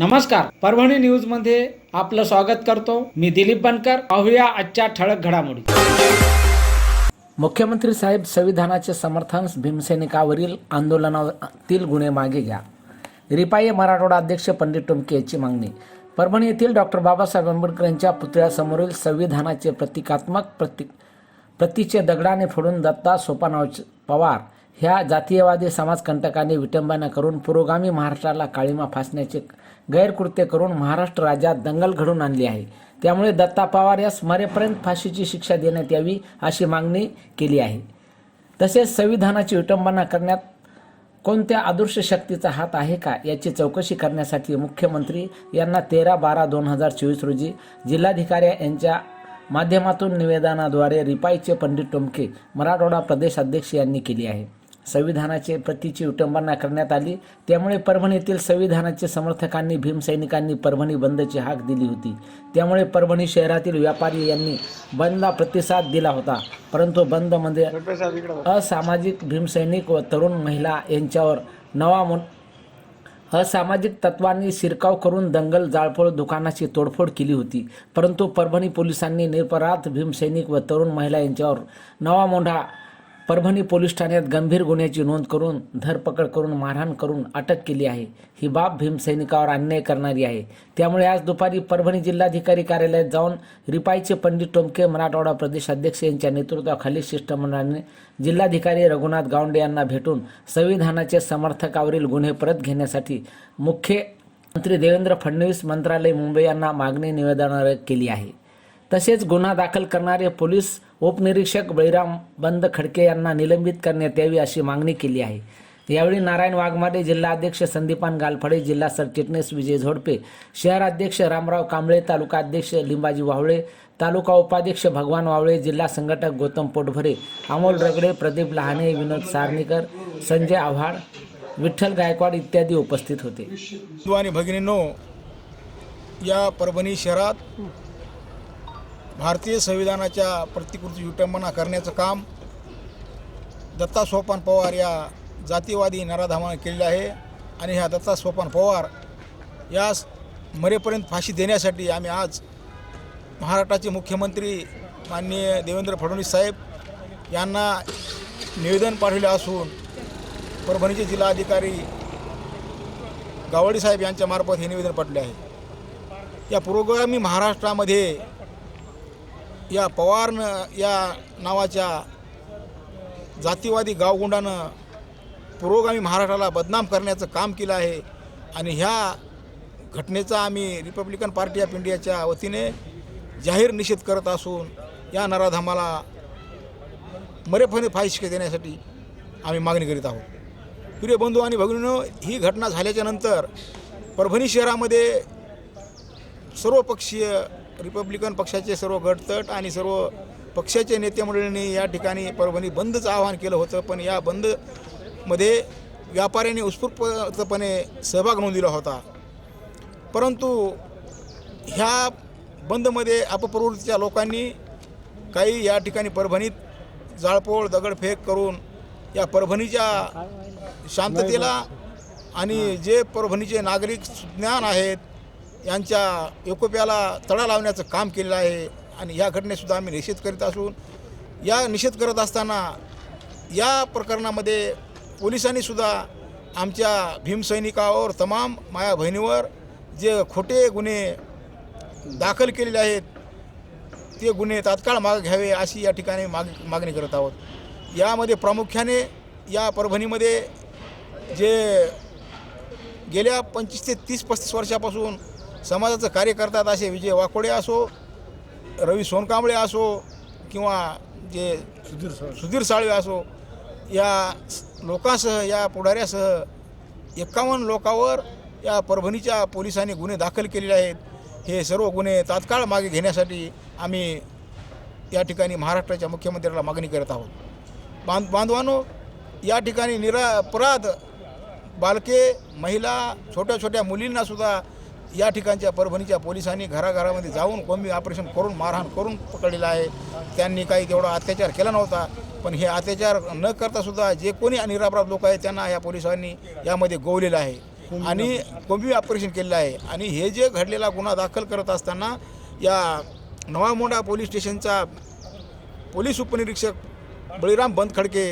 नमस्कार. परभणी न्यूजमध्ये आपलं स्वागत करतो. मी दिलीप बनकर. पाहूया आजच्या ठळक घडामोडी. मुख्यमंत्री साहेब संविधानाचे समर्थन भीमसैनिकावरील आंदोलनातील गुन्हे मागे घ्या. रिपाई मराठवाडा अध्यक्ष पंडित टोमके यांची मागणी. परभणी येथील डॉक्टर बाबासाहेब आंबेडकर यांच्या पुतळ्यासमोरील संविधानाचे प्रतिकात्मक प्रति प्रतीचे दगडाने फोडून दत्ता सोपानाव पवार ह्या जातीयवादी समाजकंटकांनी विटंबना करून पुरोगामी महाराष्ट्राला काळीमा फासण्याचे गैरकृत्य करून महाराष्ट्र राज्यात दंगल घडून आणली आहे. त्यामुळे दत्ता पवार यास मरेपर्यंत फाशीची शिक्षा देण्यात यावी अशी मागणी केली आहे. तसेच संविधानाची विटंबना करण्यात कोणत्या आदर्श शक्तीचा हात आहे का याची चौकशी करण्यासाठी मुख्यमंत्री यांना तेरा बारा दोन हजार चोवीस रोजी जिल्हाधिकारी यांच्या माध्यमातून निवेदनाद्वारे रिपाईचे पंडित टोमके मराठवाडा प्रदेश अध्यक्ष यांनी केली आहे. संविधानाचे प्रतीची विटंबना करण्यात आली. त्यामुळे परभणीतील संविधानाचे समर्थकांनी भीमसैनिकांनी परभणी बंदची हाक दिली होती. त्यामुळे परभणी शहरातील व्यापारी यांनी बंदला प्रतिसाद दिला होता. परंतु बंदमध्ये म्हणजे असामाजिक भीमसैनिक व तरुण महिला यांच्यावर नवा मो असामाजिक तत्वांनी शिरकाव करून दंगल जाळपोळ दुकानाची तोडफोड केली होती. परंतु परभणी पोलिसांनी निरपराध भीमसैनिक व तरुण महिला यांच्यावर नवा मोंढा परभणी पोलीस ठाण्यात गंभीर गुन्ह्याची नोंद करून धरपकड करून मारहाण करून अटक केली आहे. ही बाब भीमसैनिकावर अन्याय करणारी आहे. त्यामुळे आज दुपारी परभणी जिल्हाधिकारी कार्यालयात जाऊन रिपाईचे पंडित टोमके मराठवाडा प्रदेश अध्यक्ष यांच्या नेतृत्वाखाली शिष्टमंडळाने जिल्हाधिकारी रघुनाथ गावंडे यांना भेटून संविधानाचे समर्थकावरील गुन्हे परत घेण्यासाठी मुख्यमंत्री देवेंद्र फडणवीस मंत्रालय मुंबई यांना मागणी निवेदन केली आहे. तसेच गुन्हा दाखल करणारे पोलीस उपनिरीक्षक बळीराम बंद खडके यांना निलंबित करण्यात यावी अशी मागणी केली आहे. यावेळी नारायण वाघमारे जिल्हा अध्यक्ष संदीपान गालफडे जिल्हा सरचिटणीस विजय झोडपे शहराध्यक्ष रामराव कांबळे तालुका अध्यक्ष लिंबाजी वावळे तालुका उपाध्यक्ष भगवान वावळे जिल्हा संघटक गौतम पोटभरे अमोल रगडे प्रदीप लहाने विनोद सारनीकर संजय आव्हाड विठ्ठल गायकवाड इत्यादी उपस्थित होते. आणि भगिनींनो या परभणी शहरात भारतीय संविधानाच्या प्रतिकृती विटंबना करण्याचं काम दत्ता सोपान पवार या जातीवादी नराधामाने केलेलं आहे. आणि ह्या दत्ता सोपान पवार यास मरेपर्यंत फाशी देण्यासाठी आम्ही आज महाराष्ट्राचे मुख्यमंत्री माननीय देवेंद्र फडणवीस साहेब यांना निवेदन पाठवले असून परभणीचे जिल्हाधिकारी गावडे साहेब यांच्यामार्फत हे निवेदन पाठवले आहे. या पुरोगामी महाराष्ट्रामध्ये या पवारनं या नावाच्या जातीवादी गावगुंडानं पुरोगामी महाराष्ट्राला बदनाम करण्याचं काम केलं आहे आणि ह्या घटनेचा आम्ही रिपब्लिकन पार्टी ऑफ इंडियाच्या वतीने जाहीर निषेध करत असून या नराधामाला मरेफने फायशिके देण्यासाठी आम्ही मागणी करीत आहोत. प्रिय बंधू आणि भगिनीनं ही घटना झाल्याच्यानंतर परभणी शहरामध्ये सर्वपक्षीय रिपब्लिकन पक्षाचे सर्व गटतट आणि सर्व पक्षाचे नेते मंडळींनी या ठिकाणी परभणी बंदचं आवाहन केलं होतं. पण या बंदमध्ये व्यापाऱ्यांनी उत्स्फूर्तपणे सहभाग नोंदविला होता. परंतु ह्या बंदमध्ये अपप्रवृत्तीच्या लोकांनी काही या ठिकाणी परभणीत जाळपोळ दगडफेक करून या परभणीच्या शांततेला आणि जे परभणीचे नागरिक ज्ञान आहेत यांच्या एकोप्याला तडा लावण्याचं काम केलेलं आहे आणि या घटनेसुद्धा आम्ही निषेध करीत असून या निषेध करत असताना या प्रकरणामध्ये पोलिसांनीसुद्धा आमच्या भीमसैनिकावर तमाम माया बहिणीवर जे खोटे गुन्हे दाखल केलेले आहेत ते गुन्हे तात्काळ माग घ्यावे अशी या ठिकाणी माग मागणी करत आहोत. यामध्ये प्रामुख्याने या परभणीमध्ये जे गेल्या पंचवीस ते तीस पस्तीस वर्षापासून समाजाचं कार्य करतात असे विजय वाकोडे असो रवी सोनकांबळे असो किंवा जे सुधीर सुधीर साळवे असो या लोकांसह या पुढाऱ्यासह एकावन्न लोकांवर या परभणीच्या पोलिसांनी गुन्हे दाखल केलेले आहेत. हे सर्व गुन्हे तात्काळ मागे घेण्यासाठी आम्ही या ठिकाणी महाराष्ट्राच्या मुख्यमंत्र्याला मागणी करत आहोत. बांध बांधवानो या ठिकाणी निरापराध बालके महिला छोट्या छोट्या मुलींनासुद्धा या ठिकाणच्या परभणीच्या पोलिसांनी घराघरामध्ये जाऊन कोंबी ऑपरेशन करून मारहाण करून पकडलेलं आहे. त्यांनी काही तेवढा अत्याचार केला नव्हता पण हे अत्याचार न करतासुद्धा जे कोणी निरापराध लोक आहेत त्यांना या पोलिसांनी यामध्ये गोवलेलं आहे. आणि कोंबी ऑपरेशन केलेलं आहे. आणि हे जे घडलेला गुन्हा दाखल करत असताना या नवामोंडा पोलीस स्टेशनचा पोलीस उपनिरीक्षक बळीराम बंदखडके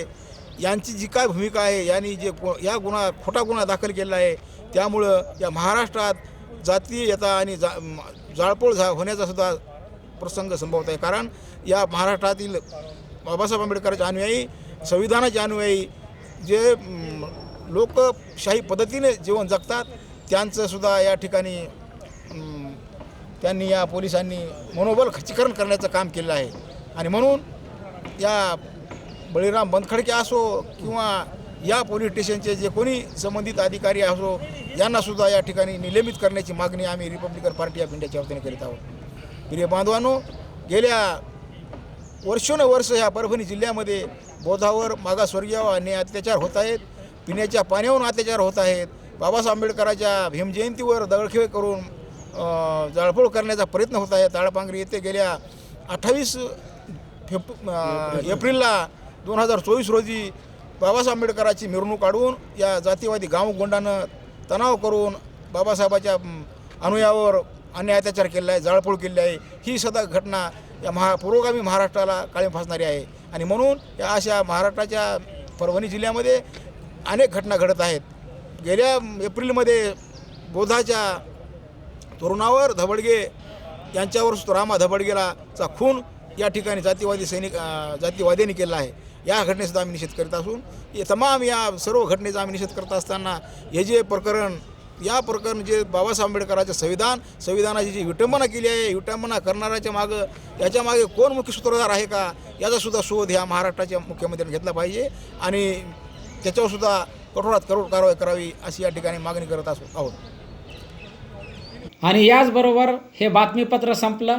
यांची जी काय भूमिका आहे यांनी जे या गुन्हा खोटा गुन्हा दाखल केला आहे त्यामुळं या महाराष्ट्रात जातीयता आणि जा जाळपोळ झा होण्याचा सुद्धा प्रसंग संभवत आहे. कारण या महाराष्ट्रातील बाबासाहेब आंबेडकरांचे अनुयायी संविधानाचे अनुयायी जे लोकशाही पद्धतीने जीवन जगतात त्यांचंसुद्धा या ठिकाणी त्यांनी या पोलिसांनी मनोबल खच्चीकरण करण्याचं काम केलं आहे. आणि म्हणून या बळीराम बंदखडके असो किंवा या पोलीस स्टेशनचे जे कोणी संबंधित अधिकारी असो यांनासुद्धा या ठिकाणी निलंबित करण्याची मागणी आम्ही रिपब्लिकन पार्टी ऑफ इंडियाच्या वतीने करीत आहोत. प्रिय बांधवांनो गेल्या वर्षोनवर्ष ह्या परभणी जिल्ह्यामध्ये बोधावर मागासवर्गीयावर अन्याय अत्याचार होत आहेत पिण्याच्या पाण्यावरून अत्याचार होत आहेत. बाबासाहेब आंबेडकरांच्या भीमजयंतीवर दगडखेळ करून अ, जाळपोळ करण्याचा प्रयत्न होत आहे. ताळपांगरी येथे गेल्या अठ्ठावीस फेप एप्रिलला दोन हजार चोवीस रोजी बाबासाहेब आंबेडकराची मिरवणूक काढून या जातीवादी गावगोंडानं तणाव करून बाबासाहेबाच्या अनुयावर अन्याय अत्याचार केलेला आहे जाळपोळ केलेली आहे. ही सदा घटना या महा पुरोगामी महाराष्ट्राला काळी फासणारी आहे. आणि म्हणून या अशा महाराष्ट्राच्या परभणी जिल्ह्यामध्ये अनेक घटना घडत आहेत. गेल्या एप्रिलमध्ये बोधाच्या तरुणावर धबडगे यांच्यावर सुद्धा रामा धबडगेला चा खून या ठिकाणी जातीवादी सैनिक अं, जातीवाद्यांनी केला आहे. या घटनेसुद्धा आम्ही निषेध करीत असून हे तमाम या सर्व घटनेचा आम्ही निषेध करत असताना हे जे प्रकरण या प्रकरण जे बाबासाहेब आंबेडकरांचे संविधान संविधानाची जी विटंबना केली आहे विटंबना करणाऱ्याच्या मागं याच्या मागे कोण मुख्य सूत्रधार आहे का याचासुद्धा शोध ह्या महाराष्ट्राच्या मुख्यमंत्र्यांनी घेतला पाहिजे आणि त्याच्यावर सुद्धा कठोरात कठोर कारवाई करावी अशी या ठिकाणी मागणी करत असो आहोत. आणि याचबरोबर हे बातमीपत्र संपलं.